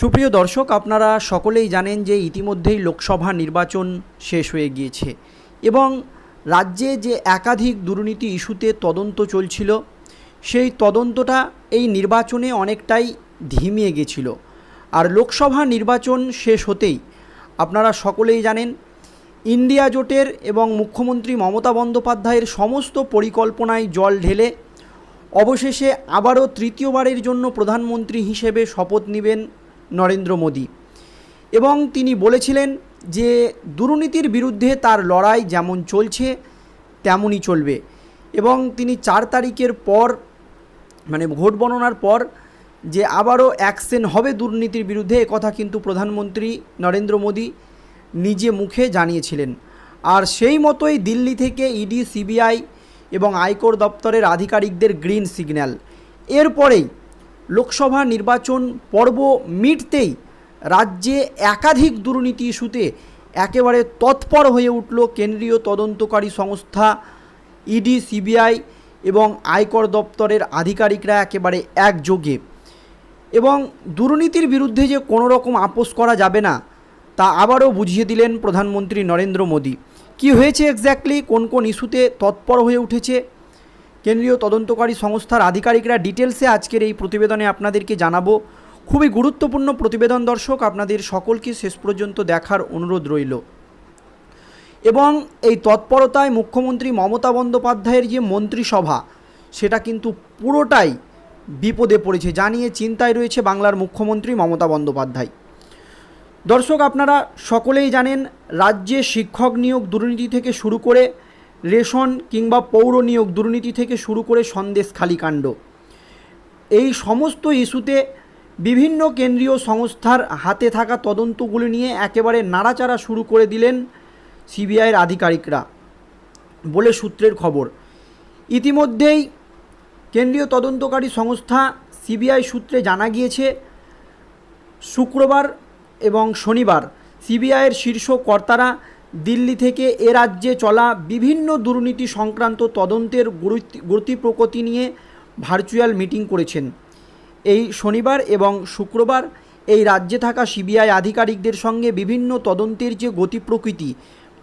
সুপ্রিয় দর্শক, আপনারা সকলেই জানেন যে ইতিমধ্যেই লোকসভা নির্বাচন শেষ হয়ে গিয়েছে এবং রাজ্যে যে একাধিক দুর্নীতি ইস্যুতে তদন্ত চলছিল, সেই তদন্তটা এই নির্বাচনে অনেকটাই ধিমিয়ে গেছিল। আর লোকসভা নির্বাচন শেষ হতেই, আপনারা সকলেই জানেন, ইন্ডিয়া জোটের এবং মুখ্যমন্ত্রী মমতা বন্দ্যোপাধ্যায়ের সমস্ত পরিকল্পনায় জল ঢেলে, অবশেষে আবারও তৃতীয়বারের জন্য প্রধানমন্ত্রী হিসেবে শপথ নেবেন নরেন্দ্র মোদী। এবং তিনি বলেছিলেন যে, দুর্নীতির বিরুদ্ধে তার লড়াই যেমন চলছে, তেমনই চলবে। এবং তিনি চার তারিখের পর মানে ভোট গণনার পর, যে আবারও অ্যাকশন হবে দুর্নীতির বিরুদ্ধে একথা কিন্তু প্রধানমন্ত্রী নরেন্দ্র মোদী নিজে মুখে জানিয়েছিলেন। আর সেই মতোই দিল্লি থেকে ইডি, সিবিআই এবং আয়কর দপ্তরের আধিকারিকদের গ্রিন সিগন্যাল। এরপরেই লোকসভা নির্বাচন পর্ব মিটতেই রাজ্যে একাধিক দুর্নীতি ইস্যুতে একেবারে তৎপর হয়ে উঠল কেন্দ্রীয় তদন্তকারী সংস্থা ইডি, সিবিআই এবং আয়কর দপ্তরের আধিকারিকরা একেবারে একযোগে। এবং দুর্নীতির বিরুদ্ধে যে কোনো রকম আপোষ করা যাবে না, তা আবারও বুঝিয়ে দিলেন প্রধানমন্ত্রী নরেন্দ্র মোদী। কি হয়েছে এক্স্যাক্টলি কোন কোন ইস্যুতে তৎপর হয়ে উঠেছে? কেন্দ্রীয় তদন্তকারী সংস্থার আধিকারিকরা ডিটেলসে আজকের এই প্রতিবেদনে আপনাদেরকে জানাব। খুবই গুরুত্বপূর্ণ প্রতিবেদন দর্শক, আপনাদের সকলকে শেষ পর্যন্ত দেখার অনুরোধ রইল। এবং এই তৎপরতায় মুখ্যমন্ত্রী মমতা বন্দ্যোপাধ্যায়ের যে মন্ত্রিসভা, সেটা কিন্তু পুরোটাই বিপদে পড়েছে, জানিয়ে চিন্তায় রয়েছে বাংলার মুখ্যমন্ত্রী মমতা বন্দ্যোপাধ্যায়। দর্শক, আপনারা সকলেই জানেন, রাজ্যে শিক্ষক নিয়োগ দুর্নীতি থেকে শুরু করে রেশন কিংবা পৌর নিয়োগ দুর্নীতি থেকে শুরু করে সন্দেশখালী কাণ্ড এই সমস্ত ইস্যুতে বিভিন্ন কেন্দ্রীয় সংস্থার হাতে থাকা তদন্তগুলি নিয়ে একেবারে নাড়াচাড়া শুরু করে দিলেন সিবিআইয়ের আধিকারিকরা বলে সূত্রের খবর। ইতিমধ্যেই কেন্দ্রীয় তদন্তকারী সংস্থা সিবিআই সূত্রে জানা গিয়েছে, শুক্রবার এবং শনিবার সিবিআইয়ের শীর্ষ কর্তারা দিল্লি থেকে এ রাজ্যে চলা বিভিন্ন দুর্নীতি সংক্রান্ত তদন্তের গতি প্রকৃতি নিয়ে ভার্চুয়াল মিটিং করেছেন। এই শনিবার এবং শুক্রবার এই রাজ্যে থাকা সিবিআই আধিকারিকদের সঙ্গে বিভিন্ন তদন্তের যে গতি প্রকৃতি,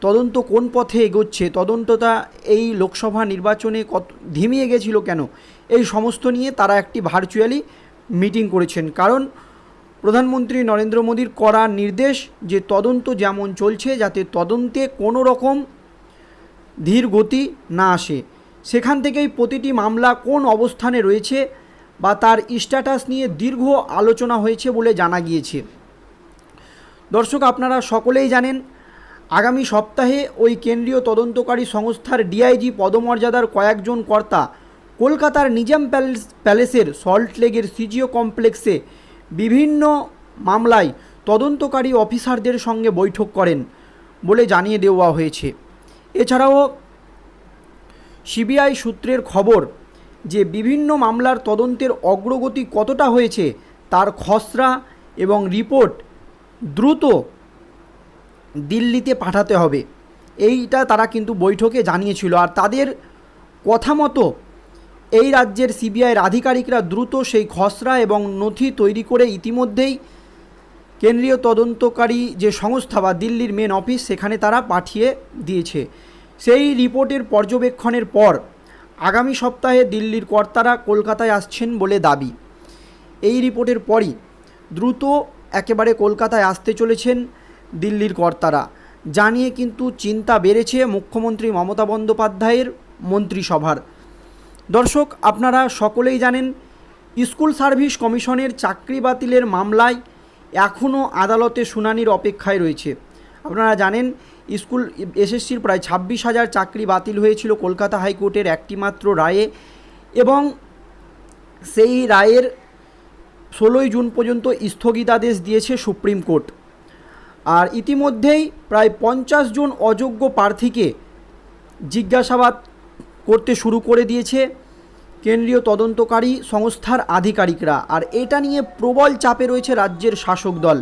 তদন্ত কোন পথে এগোচ্ছে, তদন্তটা এই লোকসভা নির্বাচনে কত, ধিমিয়ে গেছিল কেন, এই সমস্ত নিয়ে তারা একটি ভার্চুয়ালি মিটিং করেছেন। কারণ প্রধানমন্ত্রী নরেন্দ্র মোদীর করা নির্দেশ যে তদন্ত যেমন চলছে, যাতে তদন্তে কোনো রকম ধীর গতি না আসে। সেখান থেকেই প্রতিটি মামলা কোন অবস্থানে রয়েছে বা তার স্ট্যাটাস নিয়ে দীর্ঘ আলোচনা হয়েছে বলে জানা গিয়েছে। দর্শক, আপনারা সকলেই জানেন, আগামী সপ্তাহে ওই কেন্দ্রীয় তদন্তকারী সংস্থার ডিআইজি পদমর্যাদার কয়েকজন কর্তা কলকাতার নিজাম প্যালেস, প্যালেসের সল্টলেগের সিজিও কমপ্লেক্সে বিভিন্ন মামলায় তদন্তকারী অফিসারদের সঙ্গে বৈঠক করেন বলে জানিয়ে দেওয়া হয়েছে। এছাড়াও সিবিআই সূত্রের খবর যে বিভিন্ন মামলার তদন্তের অগ্রগতি কতটা হয়েছে তার খসড়া এবং রিপোর্ট দ্রুত দিল্লিতে পাঠাতে হবে। এইটা তারা কিন্তু বৈঠকে জানিয়েছিল। আর তাদের কথা মতো এই রাজ্যের সিবিআইয়ের আধিকারিকরা দ্রুত সেই খসড়া এবং নথি তৈরি করে ইতিমধ্যেই কেন্দ্রীয় তদন্তকারী যে সংস্থা বা দিল্লির মেন অফিস সেখানে তারা পাঠিয়ে দিয়েছে। সেই রিপোর্টের পর্যবেক্ষণের পর আগামী সপ্তাহে দিল্লির কর্তারা কলকাতায় আসছেন বলে দাবি। এই রিপোর্টের পরই দ্রুত একেবারে কলকাতায় আসতে চলেছেন দিল্লির কর্তারা। জানিয়ে কিন্তু চিন্তা বেড়েছে মুখ্যমন্ত্রী মমতা বন্দ্যোপাধ্যায়ের মন্ত্রিসভার। দর্শক, আপনারা সকলেই জানেন, স্কুল সার্ভিস কমিশনের চাকরি বাতিলের মামলায় এখনও আদালতে শুনানির অপেক্ষায় রয়েছে। আপনারা জানেন, স্কুল এসএসসির প্রায় ছাব্বিশ হাজার চাকরি বাতিল হয়েছিল কলকাতা হাইকোর্টের একটিমাত্র রায়ে এবং সেই রায়ের ষোলোই জুন পর্যন্ত স্থগিতাদেশ দিয়েছে সুপ্রিম কোর্ট। আর ইতিমধ্যেই প্রায় পঞ্চাশ জন অযোগ্য প্রার্থীকে জিজ্ঞাসাবাদ করতে শুরু করে দিয়েছে। কেন্দ্রীয় তদন্তকারী সংস্থার আধিকারিকরা। আর এটা নিয়ে প্রবল চাপে রয়েছে রাজ্যের শাসক দল।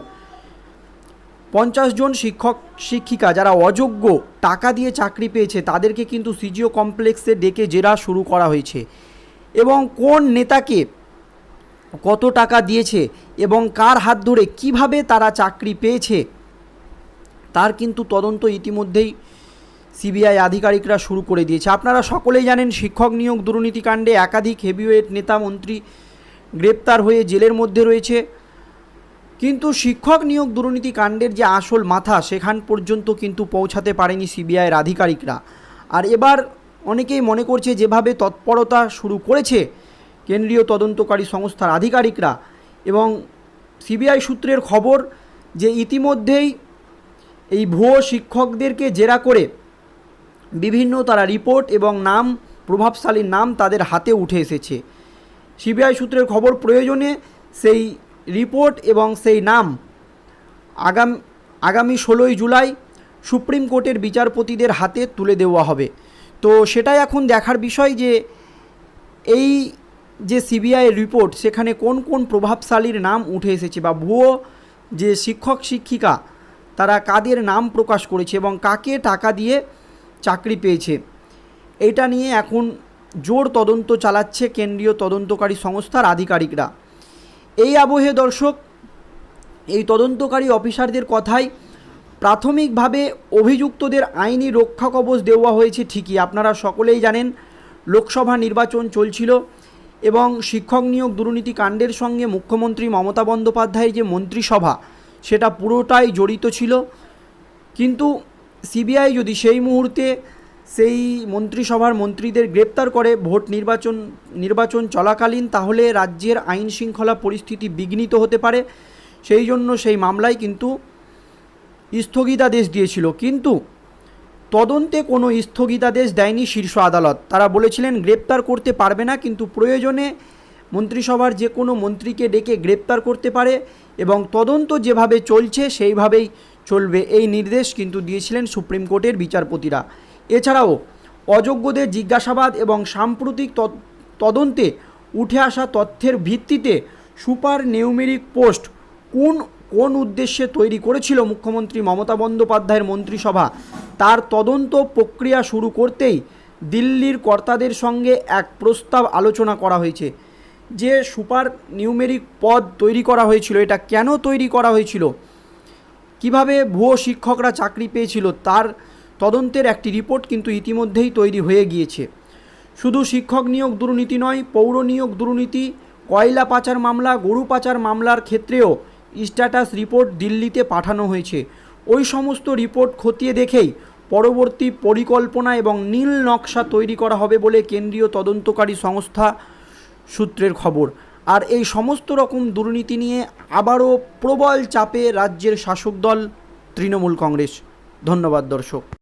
পঞ্চাশ জন শিক্ষক, শিক্ষিকা যারা অযোগ্য টাকা দিয়ে চাকরি পেয়েছে, তাদেরকে কিন্তু সিজিও কমপ্লেক্সে ডেকে জেরা শুরু করা হয়েছে। এবং কোন নেতাকে কত টাকা দিয়েছে এবং কার হাত ধরে কীভাবে তারা চাকরি পেয়েছে, তার কিন্তু তদন্ত ইতিমধ্যেই সিবিআই আধিকারিকরা শুরু করে দিয়েছে। আপনারা সকলেই জানেন শিক্ষক নিয়োগ দুর্নীতিকাণ্ডে একাধিক হেভিওয়েট নেতা মন্ত্রী গ্রেপ্তার হয়ে জেলের মধ্যে রয়েছে। কিন্তু শিক্ষক নিয়োগ দুর্নীতি কাণ্ডের যে আসল মাথা, সেখান পর্যন্ত কিন্তু পৌঁছাতে পারেনি সিবিআইয়ের আধিকারিকরা। আর এবার অনেকেই মনে করছে যেভাবে তৎপরতা শুরু করেছে কেন্দ্রীয় তদন্তকারী সংস্থার আধিকারিকরা এবং সিবিআই সূত্রের খবর যে ইতিমধ্যেই এই ভুয়ো শিক্ষকদেরকে জেরা করে বিভিন্ন তারা রিপোর্ট এবং নাম, প্রভাবশালী নাম তাদের হাতে উঠে এসেছে। সিবিআই সূত্রের খবর প্রয়োজনে সেই রিপোর্ট এবং সেই নাম আগাম, আগামী ষোলোই জুলাই সুপ্রিম কোর্টের বিচারপতিদের হাতে তুলে দেওয়া হবে। তো সেটাই এখন দেখার বিষয় যে এই যে সিবিআই রিপোর্ট, সেখানে কোন কোন প্রভাবশালীর নাম উঠে এসেছে বা ভুয়ো যে শিক্ষক, শিক্ষিকা, তারা কাদের নাম প্রকাশ করেছে এবং কাকে টাকা দিয়ে চাকরি পেয়েছে। এটা নিয়ে এখন জোর তদন্ত চালাচ্ছে কেন্দ্রীয় তদন্তকারী সংস্থার আধিকারিকরা। এই আবহে দর্শক, এই তদন্তকারী অফিসারদের কথাই প্রাথমিকভাবে অভিযুক্তদের আইনি রক্ষা কবচ দেওয়া হয়েছে ঠিকই। আপনারা সকলেই জানেন, লোকসভা নির্বাচন চলছিল এবং শিক্ষক নিয়োগ দুর্নীতি কাণ্ডের সঙ্গে মুখ্যমন্ত্রী মমতা বন্দ্যোপাধ্যায়ের যে মন্ত্রিসভা, সেটা পুরোটাই জড়িত ছিল। কিন্তু সিবিআই যদি সেই মুহূর্তে সেই মন্ত্রিসভার মন্ত্রীদের গ্রেপ্তার করে, ভোট নির্বাচন নির্বাচন চলাকালীন, তাহলে রাজ্যের আইন শৃঙ্খলা পরিস্থিতি বিঘ্নিত হতে পারে। সেই জন্য সেই মামলায় কিন্তু স্থগিতাদেশ দিয়েছিল। কিন্তু তদন্তে কোনো স্থগিতাদেশ দেয়নি শীর্ষ আদালত। তারা বলেছিলেন, গ্রেপ্তার করতে পারবে না, কিন্তু প্রয়োজনে মন্ত্রিসভার যে কোনো মন্ত্রীকে ডেকে গ্রেপ্তার করতে পারে এবং তদন্ত যেভাবে চলছে, সেইভাবেই চলবে এই নির্দেশ কিন্তু দিয়েছিলেন সুপ্রিম কোর্টের বিচারপতিরা। এছাড়াও, অযোগ্যদের জিজ্ঞাসাবাদ এবং সাম্প্রতিক তদ- তদন্তে উঠে আসা তথ্যের ভিত্তিতে সুপার নিউমেরিক পোস্ট কোন কোন উদ্দেশ্যে তৈরি করেছিল মুখ্যমন্ত্রী মমতা বন্দ্যোপাধ্যায়ের মন্ত্রিসভা, তার তদন্ত প্রক্রিয়া শুরু করতেই দিল্লির কর্তাদের সঙ্গে এক প্রস্তাব আলোচনা করা হয়েছে। যে সুপার নিউমেরিক পদ তৈরি করা হয়েছিল, এটা কেন তৈরি করা হয়েছিল? কীভাবে ভুয়ো শিক্ষকরা চাকরি পেয়েছিল তার তদন্তের একটি রিপোর্ট কিন্তু ইতিমধ্যেই তৈরি হয়ে গিয়েছে। শুধু শিক্ষক নিয়োগ দুর্নীতি নয়, পৌর নিয়োগ দুর্নীতি, কয়লা পাচার মামলা, গরু পাচার মামলার ক্ষেত্রেও স্ট্যাটাস রিপোর্ট দিল্লিতে পাঠানো হয়েছে। ওই সমস্ত রিপোর্ট খতিয়ে দেখেই পরবর্তী পরিকল্পনা এবং নীল নকশা তৈরি করা হবে বলে কেন্দ্রীয় তদন্তকারী সংস্থা সূত্রের খবর। আর এই সমস্ত রকম দুর্নীতি নিয়ে আবারও প্রবল চাপে রাজ্যের শাসক দল তৃণমূল কংগ্রেস। ধন্যবাদ দর্শক।